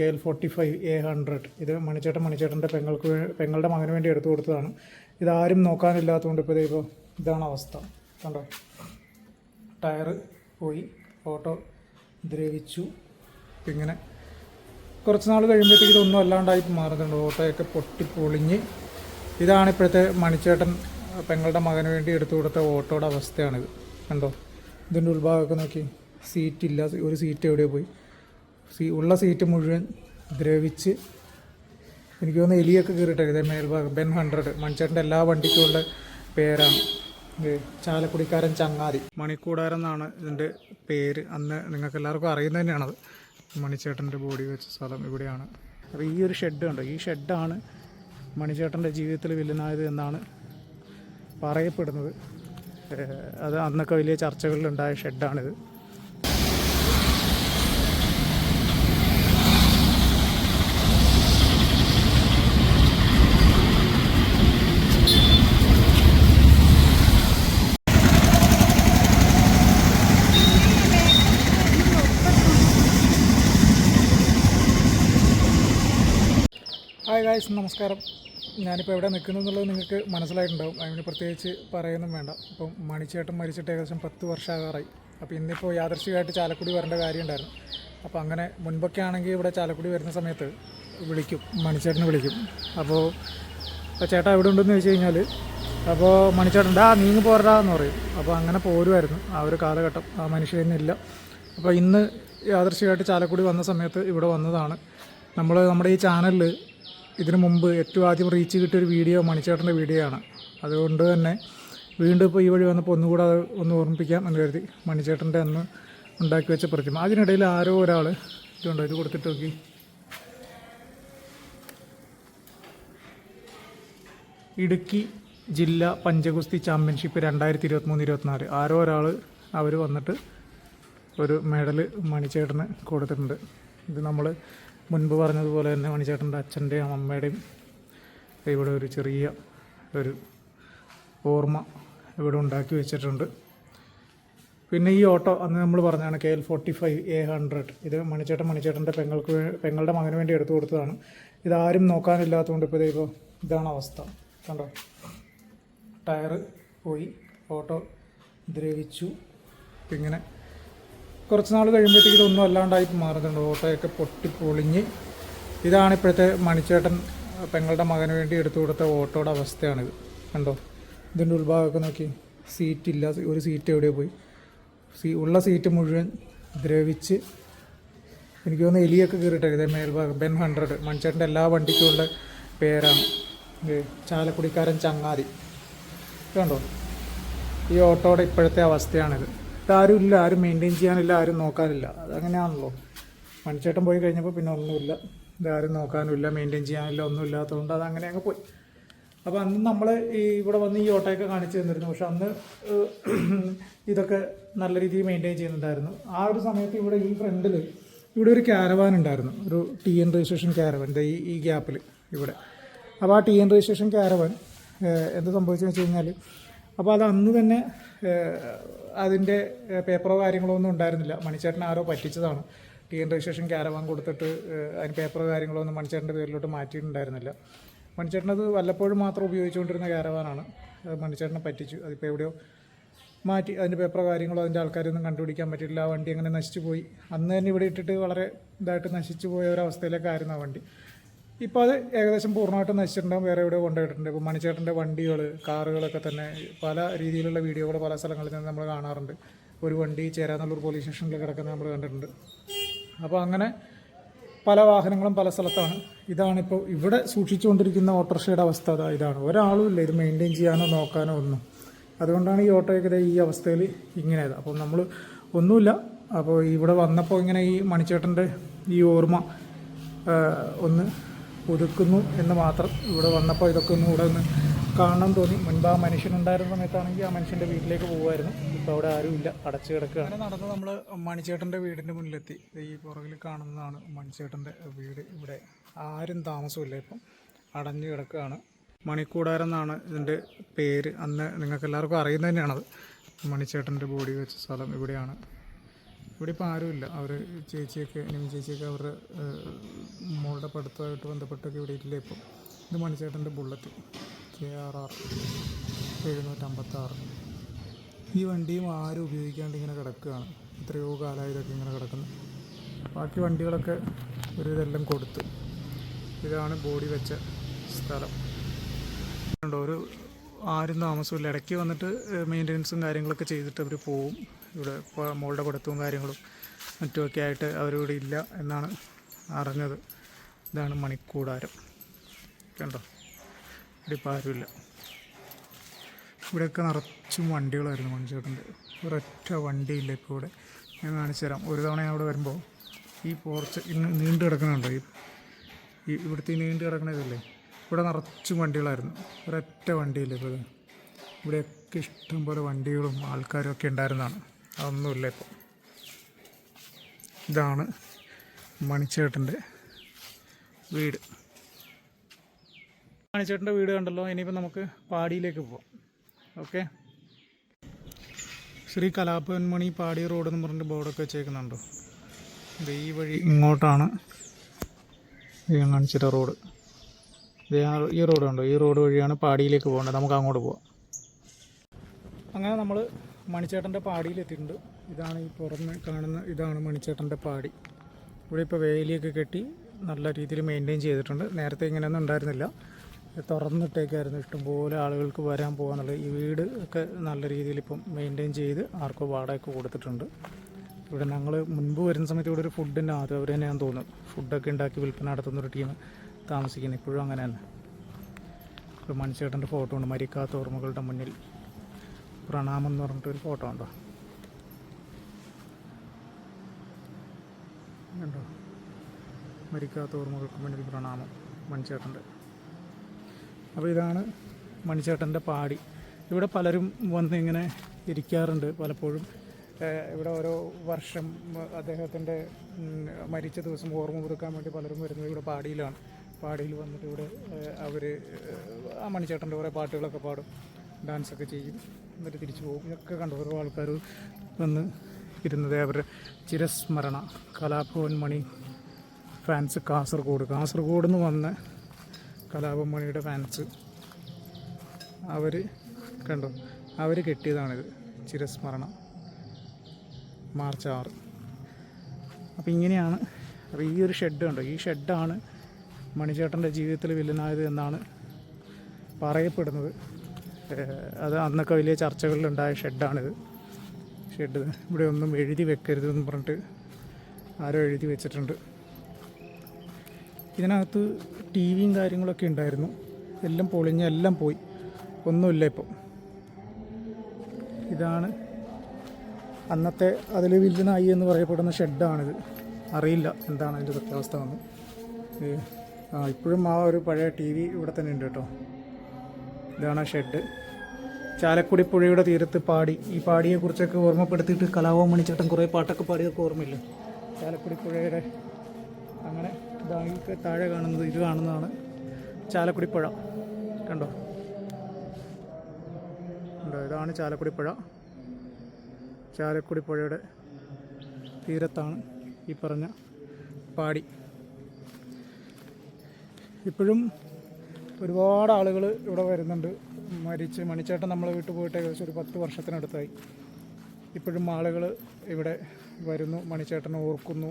K L forty five A hundred ഇത് മണിച്ചേട്ടൻ മണിച്ചേട്ടന്റെ പെങ്ങൾക്ക് പെങ്ങളുടെ മകന് വേണ്ടി എടുത്തു കൊടുത്തതാണ്. ഇതാരും നോക്കാനില്ലാത്തതുകൊണ്ട് ഇപ്പോൾ ഇപ്പോൾ ഇതാണ് അവസ്ഥ. കണ്ടോ? ടയർ പോയി ഓട്ടോ ദ്രവിച്ചു. ഇങ്ങനെ കുറച്ച് നാൾ കഴിയുമ്പോഴത്തേക്ക് ഇതൊന്നും അല്ലാണ്ടായി മാറുന്നുണ്ട്. ഓട്ടോയൊക്കെ പൊട്ടി പൊളിഞ്ഞ് ഇതാണ് ഇപ്പോഴത്തെ മണിച്ചേട്ടൻ പെങ്ങളുടെ മകന് വേണ്ടി എടുത്തു കൊടുത്ത ഓട്ടോയുടെ അവസ്ഥയാണിത്. കണ്ടോ? ഇതിന്റെ ഉൾഭാഗമൊക്കെ നോക്കി. സീറ്റില്ല. ഒരു സീറ്റ് എവിടെയോ പോയി. സീ ഉള്ള സീറ്റ് മുഴുവൻ ദ്രവിച്ച് എനിക്ക് തോന്നുന്നു എലിയൊക്കെ കയറിയിട്ടേ ഇതേ മേൽഭാഗം. ബെൻ ഹൺഡ്രഡ് മണിച്ചേട്ടന്റെ എല്ലാ വണ്ടിക്കുമുള്ള പേരാണ്. ചാലക്കുടിക്കാരൻ ചങ്ങാതി. മണിക്കൂടാരം എന്നാണ് ഇതിന്റെ പേര്. അന്ന് നിങ്ങൾക്ക് എല്ലാവർക്കും അറിയുന്നത് തന്നെയാണത്. മണിച്ചേട്ടന്റെ ബോഡി വെച്ച സ്ഥലം ഇവിടെയാണ്. അപ്പോൾ ഈ ഒരു ഷെഡ് ഉണ്ട് ഈ ഷെഡാണ് മണിച്ചേട്ടന്റെ ജീവിതത്തിൽ വില്ലനായത് എന്നാണ് പറയപ്പെടുന്നത്. അത് അന്നൊക്കെ വലിയ ചർച്ചകളിലുണ്ടായ ഷെഡാണിത് ഹായ് ഗായ്സ് നമസ്കാരം. ഞാനിപ്പോൾ എവിടെ നിൽക്കുന്നു എന്നുള്ളത് നിങ്ങൾക്ക് മനസ്സിലായിട്ടുണ്ടാവും. അതിന് പ്രത്യേകിച്ച് പറയൊന്നും വേണ്ട. ഇപ്പം മണിച്ചേട്ടൻ മരിച്ചിട്ട് ഏകദേശം പത്ത് വർഷമാകാറായി അപ്പോൾ ഇന്നിപ്പോൾ യാദർശികമായിട്ട് ചാലക്കുടി വരേണ്ട കാര്യമുണ്ടായിരുന്നു അപ്പോൾ അങ്ങനെ മുൻപൊക്കെ ആണെങ്കിൽ ഇവിടെ ചാലക്കുടി വരുന്ന സമയത്ത് വിളിക്കും മണിച്ചേട്ടനെ വിളിക്കും. അപ്പോൾ ഇപ്പോൾ ചേട്ടാ എവിടെ ഉണ്ടെന്ന് ചോദിച്ചു കഴിഞ്ഞാൽ അപ്പോൾ മണിച്ചേട്ടൻ ആ നീങ്ങി പോരടാ എന്ന് പറയും. അപ്പോൾ അങ്ങനെ പോരുമായിരുന്നു ആ ഒരു കാലഘട്ടം. ആ മനുഷ്യനില്ല അപ്പോൾ ഇന്ന് യാദർശികമായിട്ട് ചാലക്കുടി വന്ന സമയത്ത് ഇവിടെ വന്നതാണ്. നമ്മൾ നമ്മുടെ ഈ ചാനലിൽ ഇതിനു മുമ്പ് ഏറ്റവും ആദ്യം റീച്ച് കിട്ടിയൊരു വീഡിയോ മണിച്ചേട്ടന്റെ വീഡിയോ ആണ്. അതുകൊണ്ട് തന്നെ വീണ്ടും ഇപ്പോൾ ഈ വഴി വന്നപ്പോൾ ഒന്നുകൂടെ അത് ഒന്ന് ഓർമ്മിപ്പിക്കാം എന്ന് കരുതി മണിച്ചേട്ടന്റെ അന്ന് ഉണ്ടാക്കി വെച്ച പ്രതിമ. അതിനിടയിൽ ആരോ ഒരാൾ ഇതുണ്ടോ? ഇത് കൊടുത്തിട്ട് നോക്കി. ഇടുക്കി ജില്ലാ പഞ്ചഗുസ്തി ചാമ്പ്യൻഷിപ്പ് രണ്ടായിരത്തി ഇരുപത്തിമൂന്ന് ഇരുപത്തിനാല്. ആരോ ഒരാൾ അവർ വന്നിട്ട് ഒരു മെഡൽ മണിച്ചേട്ടന് കൊടുത്തിട്ടുണ്ട്. ഇത് നമ്മൾ മുൻപ് പറഞ്ഞതുപോലെ തന്നെ മണിച്ചേട്ടന്റെ അച്ഛന്റെയും അമ്മയുടെയും ഇവിടെ ഒരു ചെറിയ ഒരു ഓർമ്മ ഇവിടെ ഉണ്ടാക്കി വെച്ചിട്ടുണ്ട്. പിന്നെ ഈ ഓട്ടോ അന്ന് നമ്മൾ പറഞ്ഞാണ് K L forty five A hundred ഇത് മണിച്ചേട്ടൻ മണിച്ചേട്ടന്റെ പെങ്ങൾക്ക് പെങ്ങളുടെ മകന് വേണ്ടി എടുത്തു കൊടുത്തതാണ്. ഇതാരും നോക്കാനില്ലാത്തതുകൊണ്ട് ഇപ്പോൾ ഇപ്പോൾ ഇതാണ് അവസ്ഥ. കണ്ടോ? ടയർ പോയി ഓട്ടോ ദ്രവിച്ചു. ഇങ്ങനെ കുറച്ച് നാൾ കഴിയുമ്പോഴത്തേക്ക് ഇതൊന്നും അല്ലാണ്ടായി മാറുന്നുണ്ട്. ഓട്ടോയൊക്കെ പൊട്ടി പൊളിഞ്ഞ് ഇതാണ് ഇപ്പോഴത്തെ മണിച്ചേട്ടൻ പെങ്ങളുടെ മകന് വേണ്ടി എടുത്തു കൊടുത്ത ഓട്ടോയുടെ അവസ്ഥയാണിത് കണ്ടോ? ഇതിന്റെ ഉൾഭാഗമൊക്കെ നോക്കി. സീറ്റില്ല. ഒരു സീറ്റ് എവിടെ പോയി. സീ ഉള്ള സീറ്റ് മുഴുവൻ ദ്രവിച്ച് എനിക്ക് തോന്നുന്നു എലിയൊക്കെ കയറിയിട്ടേ ഇതേ മേൽഭാഗം. ബെൻ ഹൺഡ്രഡ് മണിച്ചേട്ടന്റെ എല്ലാ വണ്ടിക്കുമുള്ള പേരാണ്. ചാലക്കുടിക്കാരൻ ചങ്ങാതി. കണ്ടോ? ഈ ഓട്ടോയുടെ ഇപ്പോഴത്തെ അവസ്ഥയാണിത്. ഇതാരും ഇല്ല ആരും മെയിന്റെയിൻ ചെയ്യാനില്ല ആരും നോക്കാനില്ല. അതങ്ങനെയാണല്ലോ. മണിച്ചേട്ടൻ പോയി കഴിഞ്ഞപ്പോൾ പിന്നെ ഒന്നുമില്ല. ഇതാരും നോക്കാനുമില്ല മെയിന്റെയിൻ ചെയ്യാനില്ല ഒന്നും ഇല്ലാത്തതുകൊണ്ട് അത് അങ്ങനെ അങ്ങ് പോയി. അപ്പോൾ അന്ന് നമ്മൾ ഈ ഇവിടെ വന്ന് ഈ ഓട്ടോയൊക്കെ കാണിച്ചു തന്നിരുന്നു. പക്ഷെ അന്ന് ഇതൊക്കെ നല്ല രീതിയിൽ മെയിന്റെയിൻ ചെയ്യുന്നുണ്ടായിരുന്നു. ആ ഒരു സമയത്ത് ഇവിടെ ഈ ഫ്രണ്ടിൽ ഇവിടെ ഒരു ക്യാരവാൻ ഉണ്ടായിരുന്നു. ഒരു ടി എൻ രജിസ്ട്രേഷൻ ക്യാരവൻ ഈ ഈ ഗ്യാപ്പിൽ ഇവിടെ. അപ്പോൾ ആ ടി എൻ രജിസ്ട്രേഷൻ ക്യാരവൻ എന്ത് സംഭവിച്ചെന്ന് വെച്ച് കഴിഞ്ഞാൽ അപ്പോൾ അത് അന്ന് തന്നെ അതിന്റെ പേപ്പറോ കാര്യങ്ങളോ ഒന്നും ഉണ്ടായിരുന്നില്ല. മണിച്ചേട്ടൻ ആരോ പറ്റിച്ചതാണ്. ടി എൻ രജിസ്ട്രേഷൻ ക്യാരവാൻ കൊടുത്തിട്ട് അതിന് പേപ്പറോ കാര്യങ്ങളോ ഒന്നും മണിച്ചേട്ടന്റെ പേരിലോട്ട് മാറ്റിയിട്ടുണ്ടായിരുന്നില്ല. മണിച്ചേട്ടനത് വല്ലപ്പോഴും മാത്രം ഉപയോഗിച്ചുകൊണ്ടിരുന്ന ക്യാരവാനാണ് മണിച്ചേട്ടനെ പറ്റിച്ചു. അതിപ്പോൾ എവിടെയോ മാറ്റി അതിന്റെ പേപ്പറോ കാര്യങ്ങളോ അതിന്റെ ആൾക്കാരൊന്നും കണ്ടുപിടിക്കാൻ പറ്റില്ല ആ വണ്ടി അങ്ങനെ നശിച്ചു പോയി. അന്ന് തന്നെ ഇവിടെ ഇട്ടിട്ട് വളരെ ഇതായിട്ട് നശിച്ചു പോയ ഒരവസ്ഥയിലേക്കായിരുന്നു ആ വണ്ടി. ഇപ്പോൾ അത് ഏകദേശം പൂർണമായിട്ട് നശിച്ചിട്ടുണ്ടാകും വേറെ എവിടെ കൊണ്ടുപോയിട്ടുണ്ട്. ഇപ്പോൾ മണിച്ചേട്ടന്റെ വണ്ടികൾ കാറുകളൊക്കെ തന്നെ പല രീതിയിലുള്ള വീഡിയോകൾ പല സ്ഥലങ്ങളിൽ നിന്ന് നമ്മൾ കാണാറുണ്ട്. ഒരു വണ്ടി ചേരാനല്ലൂർ പോലീസ് സ്റ്റേഷനിൽ കിടക്കുന്നത് നമ്മൾ കണ്ടിട്ടുണ്ട്. അപ്പോൾ അങ്ങനെ പല വാഹനങ്ങളും പല സ്ഥലത്താണ്. ഇതാണിപ്പോൾ ഇവിടെ സൂക്ഷിച്ചുകൊണ്ടിരിക്കുന്ന ഓട്ടോറിക്ഷയുടെ അവസ്ഥ. അതാ ഇതാണ്. ഒരാളും ഇല്ല. ഇത് മെയിന്റെയിൻ ചെയ്യാനോ നോക്കാനോ ഒന്നും. അതുകൊണ്ടാണ് ഈ ഓട്ടോയൊക്കെ ഈ അവസ്ഥയിൽ ഇങ്ങനെയത്. അപ്പോൾ നമ്മൾ ഒന്നുമില്ല. അപ്പോൾ ഇവിടെ വന്നപ്പോൾ ഇങ്ങനെ ഈ മണിച്ചേട്ടന്റെ ഈ ഓർമ്മ ഒന്ന് പുതുക്കുന്നു എന്ന് മാത്രം ഇവിടെ വന്നപ്പോൾ ഇതൊക്കെ ഒന്നും കൂടെ ഒന്ന് കാണണം തോന്നി. മുൻപ് ആ മനുഷ്യനുണ്ടായിരുന്ന സമയത്താണെങ്കിൽ ആ മനുഷ്യന്റെ വീട്ടിലേക്ക് പോകുമായിരുന്നു. ഇപ്പോൾ അവിടെ ആരുമില്ല അടച്ചു കിടക്കുക അങ്ങനെ നടന്ന് നമ്മൾ മണിച്ചേട്ടന്റെ വീടിന്റെ മുന്നിലെത്തി. ഈ പുറകിൽ കാണുന്നതാണ് മണിച്ചേട്ടന്റെ വീട്. ഇവിടെ ആരും താമസമില്ല ഇപ്പം. അടഞ്ഞു കിടക്കുകയാണ്. മണിക്കൂടാരം എന്നാണ് ഇതിന്റെ പേര്. അന്ന് നിങ്ങൾക്ക് എല്ലാവർക്കും അറിയുന്നത് തന്നെയാണത്. മണിച്ചേട്ടന്റെ ബോഡി വെച്ച സ്ഥലം ഇവിടെയാണ്. ഇവിടെ ഇപ്പോൾ ആരുമില്ല. അവർ ചേച്ചിയൊക്കെ നിമി ചേച്ചിയൊക്കെ അവരുടെ മോളുടെ പഠിത്തമായിട്ട് ബന്ധപ്പെട്ടൊക്കെ ഇവിടെ ഇല്ല ഇപ്പം? ഇത് മണിച്ചേട്ടന്റെ ബുള്ളറ്റ്. കെ ആർ ആർ എഴുന്നൂറ്റമ്പത്താറ്. ഈ വണ്ടിയും ആരും ഉപയോഗിക്കാണ്ട് ഇങ്ങനെ കിടക്കുകയാണ്. എത്രയോ കാലമായി ഇതൊക്കെ ഇങ്ങനെ കിടക്കുന്നു. ബാക്കി വണ്ടികളൊക്കെ ഒരു ഇതെല്ലാം കൊടുത്ത് ഇതാണ് ബോഡി വെച്ച സ്ഥലം. ഒരു ആരും താമസമില്ല ഇടയ്ക്ക് വന്നിട്ട് മെയിന്റനൻസും കാര്യങ്ങളൊക്കെ ചെയ്തിട്ട് അവർ പോവും. ഇവിടെ മോളുടെ പഠിത്തവും കാര്യങ്ങളും മറ്റുമൊക്കെ ആയിട്ട് അവരിവിടെ ഇല്ല എന്നാണ് അറിഞ്ഞത്. ഇതാണ് മണിക്കൂടാരം. കണ്ടോ? ഇവിടെ ഇപ്പോൾ ആരുമില്ല. ഇവിടെയൊക്കെ നിറച്ചും വണ്ടികളായിരുന്നു മണിച്ചേട്ടന്റെ. ഒരൊറ്റ വണ്ടിയില്ല ഇപ്പോൾ ഇവിടെ. ഞാൻ കാണിച്ചു തരാം. ഒരു തവണ ഞാൻ അവിടെ വരുമ്പോൾ ഈ പോർച്ച് ഇന്ന് നീണ്ടു കിടക്കുന്നുണ്ടോ? ഈ ഇവിടുത്തെ ഈ നീണ്ടു കിടക്കുന്ന ഇതല്ലേ? ഇവിടെ നിറച്ചും വണ്ടികളായിരുന്നു. ഒരൊറ്റ വണ്ടിയില്ല ഇപ്പോൾ ഇവിടെയൊക്കെ ഇഷ്ടംപോലെ വണ്ടികളും ആൾക്കാരും ഒക്കെ ഉണ്ടായിരുന്നതാണ്. അതൊന്നുമില്ല ഇപ്പോൾ ഇതാണ് മണിച്ചേട്ടന്റെ വീട്. മണിച്ചേട്ടന്റെ വീട് കണ്ടല്ലോ ഇനിയിപ്പോൾ നമുക്ക് പാടിയിലേക്ക് പോവാം. ഓക്കെ? ശ്രീ കലാഭവൻ മണി പാടി റോഡ് എന്ന് പറഞ്ഞിട്ട് ബോർഡൊക്കെ വെച്ചേക്കുന്നുണ്ടോ? ഇത് ഈ വഴി ഇങ്ങോട്ടാണ് കാണിച്ചിട്ട റോഡ്. ഈ റോഡ് ഉണ്ടോ ഈ റോഡ് വഴിയാണ് പാടിയിലേക്ക് പോകേണ്ടത്. നമുക്ക് അങ്ങോട്ട് പോവാം. അങ്ങനെ നമ്മൾ മണിച്ചേട്ടന്റെ പാടിയിലെത്തിയിട്ടുണ്ട് ഇതാണ് ഈ പുറമെ കാണുന്ന ഇതാണ് മണിച്ചേട്ടന്റെ പാടി. ഇവിടെ ഇപ്പോൾ വേലിയൊക്കെ കെട്ടി നല്ല രീതിയിൽ മെയിന്റെയിൻ ചെയ്തിട്ടുണ്ട്. നേരത്തെ ഇങ്ങനെയൊന്നും ഉണ്ടായിരുന്നില്ല. തുറന്നിട്ടേക്കായിരുന്നു ഇഷ്ടംപോലെ ആളുകൾക്ക് വരാൻ പോകാനുള്ളത് ഈ വീട് ഒക്കെ നല്ല രീതിയിൽ ഇപ്പം മെയിന്റെയിൻ ചെയ്ത് ആർക്കോ വാടകയൊക്കെ കൊടുത്തിട്ടുണ്ട്. ഇവിടെ ഞങ്ങൾ മുൻപ് വരുന്ന സമയത്ത് ഇവിടെ ഒരു ഫുഡിന്റെ അത് അവർ തന്നെയാണെന്ന് തോന്നുന്നു. ഫുഡൊക്കെ ഉണ്ടാക്കി വിൽപ്പന നടത്തുന്ന ഒരു ടീം താമസിക്കുന്നത്. ഇപ്പോഴും അങ്ങനെ തന്നെ. ഒരു മനുഷ്യട്ടന്റെ ഫോട്ടോ ഉണ്ട്. മരിക്കാത്ത ഓർമ്മകളുടെ മുന്നിൽ. പ്രണാമം എന്ന് പറഞ്ഞിട്ടൊരു ഫോട്ടോ ഉണ്ടോ? കണ്ടോ മരിക്കാത്ത ഓർമ്മകൾക്ക് മുന്നിൽ പ്രണാമം മണിച്ചേട്ടന്റെ. അപ്പോൾ ഇതാണ് മണിച്ചേട്ടന്റെ പാടി. ഇവിടെ പലരും വന്ന് ഇങ്ങനെ ഇരിക്കാറുണ്ട് പലപ്പോഴും. ഇവിടെ ഓരോ വർഷം അദ്ദേഹത്തിന്റെ മരിച്ച ദിവസം ഓർമ്മ പുതുക്കാൻ വേണ്ടി പലരും വരുന്നത് ഇവിടെ പാടിയിലാണ്. പാടിയിൽ വന്നിട്ട് ഇവിടെ അവർ ആ മണിച്ചേട്ടന്റെ കുറേ പാട്ടുകളൊക്കെ പാടും. ഡാൻസൊക്കെ ചെയ്യും. എന്നിട്ട് തിരിച്ചു പോകും. ഇതൊക്കെ കണ്ടു ഓരോ ആൾക്കാർ വന്ന് ഇരുന്നത് അവരുടെ ചിരസ്മരണ കലാഭവൻ മണി ഫാൻസ് കാസർഗോഡ്. കാസർഗോഡ് നിന്ന് വന്ന കലാപമണിയുടെ മണിയുടെ ഫാൻസ്. അവർ കണ്ടോ? അവർ കെട്ടിയതാണിത്. ചിരസ്മരണം. മാർച്ച് ആറ്. അപ്പോൾ ഇങ്ങനെയാണ് അപ്പോൾ ഈ ഒരു ഷെഡ് കണ്ടോ? ഈ ഷെഡാണ് മണിച്ചേട്ടന്റെ ജീവിതത്തിൽ വില്ലനായത് എന്നാണ് പറയപ്പെടുന്നത്. അത് അന്നൊക്കെ വലിയ ചർച്ചകളിലുണ്ടായ ഷെഡാണിത്. ഷെഡ് ഇവിടെ ഒന്നും എഴുതി വെക്കരുത് എന്ന് പറഞ്ഞിട്ട് ആരോ എഴുതി വെച്ചിട്ടുണ്ട്. ഇതിനകത്ത് ടി വിയും കാര്യങ്ങളൊക്കെ ഉണ്ടായിരുന്നു. എല്ലാം പൊളിഞ്ഞ് എല്ലാം പോയി. ഒന്നുമില്ല ഇപ്പം. ഇതാണ് അന്നത്തെ അതിൽ വില്ലനായി എന്ന് പറയപ്പെടുന്ന ഷെഡാണിത്. അറിയില്ല എന്താണ് അതിന്റെ സത്യാവസ്ഥ വന്ന് ആ ഇപ്പോഴും ആ ഒരു പഴയ ടി വി ഇവിടെ തന്നെ ഉണ്ട് കേട്ടോ. ഇതാണ് ആ ഷെഡ്. ചാലക്കുടി പുഴയുടെ തീരത്ത് പാടി. ഈ പാടിയെക്കുറിച്ചൊക്കെ ഓർമ്മപ്പെടുത്തിയിട്ട് കലാഭവൻ മണിച്ചേട്ടൻ കുറേ പാട്ടൊക്കെ പാടിയൊക്കെ ഓർമ്മയില്ല? ചാലക്കുടി പുഴയുടെ അങ്ങനെ ഈ താഴെ കാണുന്നത് ഇത് കാണുന്നതാണ് ചാലക്കുടി പുഴ കണ്ടോ? ഉണ്ടോ ഇതാണ് ചാലക്കുടി പുഴ ചാലക്കുടി തീരത്താണ് ഈ പറഞ്ഞ പാടി. ഇപ്പോഴും ഒരുപാട് ആളുകൾ ഇവിടെ വരുന്നുണ്ട്. മരിച്ച് മണിച്ചേട്ടൻ നമ്മളെ വീട്ടിൽ പോയിട്ട് ഏകദേശം ഒരു പത്ത് വർഷത്തിനടുത്തായി. ഇപ്പോഴും ആളുകൾ ഇവിടെ വരുന്നു. മണിച്ചേട്ടനെ ഓർക്കുന്നു.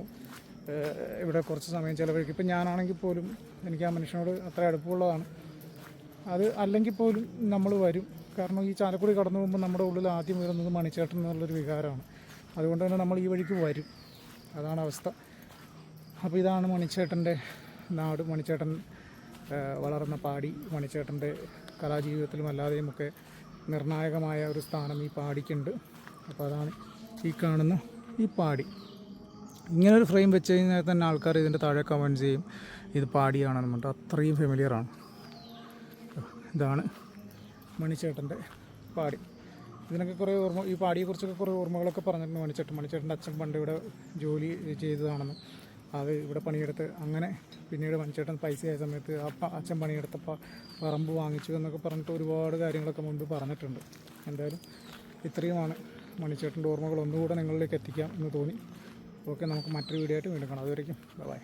ഇവിടെ കുറച്ച് സമയം ചിലവഴിക്കും. ഇപ്പം ഞാനാണെങ്കിൽ പോലും എനിക്ക് ആ മനുഷ്യനോട് അത്ര അടുപ്പമുള്ളതാണ്. അത് അല്ലെങ്കിൽ പോലും നമ്മൾ വരും. കാരണം ഈ ചാലക്കുടി കടന്നു പോകുമ്പോൾ നമ്മുടെ ഉള്ളിൽ ആദ്യം വരുന്നത് മണിച്ചേട്ടൻ എന്നുള്ളൊരു വികാരമാണ്. അതുകൊണ്ട് തന്നെ നമ്മൾ ഈ വഴിക്ക് വരും. അതാണ് അവസ്ഥ. അപ്പോൾ ഇതാണ് മണിച്ചേട്ടന്റെ നാട്. മണിച്ചേട്ടൻ വളർന്ന പാടി. മണിച്ചേട്ടന്റെ കലാജീവിതത്തിലും അല്ലാതെയും ഒക്കെ നിർണായകമായ ഒരു സ്ഥാനം ഈ പാടിക്കുണ്ട്. അപ്പോൾ അതാണ് ഈ കാണുന്ന ഈ പാടി. ഇങ്ങനെ ഒരു ഫ്രെയിം വെച്ച് കഴിഞ്ഞാൽ തന്നെ ആൾക്കാർ ഇതിന്റെ താഴെ കമന്റ് ചെയ്യും. ഇത് പാടിയാണെന്ന് പറഞ്ഞിട്ട് അത്രയും ഫെമിലിയറാണ് ഇതാണ് മണിച്ചേട്ടന്റെ പാടി. ഇതിനൊക്കെ കുറേ ഓർമ്മ ഈ പാടിയെക്കുറിച്ചൊക്കെ കുറേ ഓർമ്മകളൊക്കെ പറഞ്ഞിട്ടുണ്ട് മണിച്ചേട്ടൻ. മണിച്ചേട്ടന്റെ അച്ഛൻ പണ്ട് ഇവിടെ ജോലി ചെയ്തതാണെന്ന് അത് ഇവിടെ പണിയെടുത്ത് അങ്ങനെ പിന്നീട് മണിച്ചേട്ടൻ പൈസ ആയ സമയത്ത് അച്ഛൻ പണിയെടുത്തപ്പോൾ പറമ്പ് വാങ്ങിച്ചു എന്നൊക്കെ പറഞ്ഞിട്ട് ഒരുപാട് കാര്യങ്ങളൊക്കെ മുൻപ് പറഞ്ഞിട്ടുണ്ട്. എന്തായാലും ഇത്രയുമാണ് മണിച്ചേട്ടന്റെ ഓർമ്മകൾ. ഒന്നുകൂടെ നിങ്ങളിലേക്ക് എത്തിക്കാം എന്ന് തോന്നി. ഓക്കെ നമുക്ക് മറ്റൊരു വീഡിയോ ആയിട്ട് വീണ്ടും കാണാം. അതുവരെയ്ക്കും ബൈ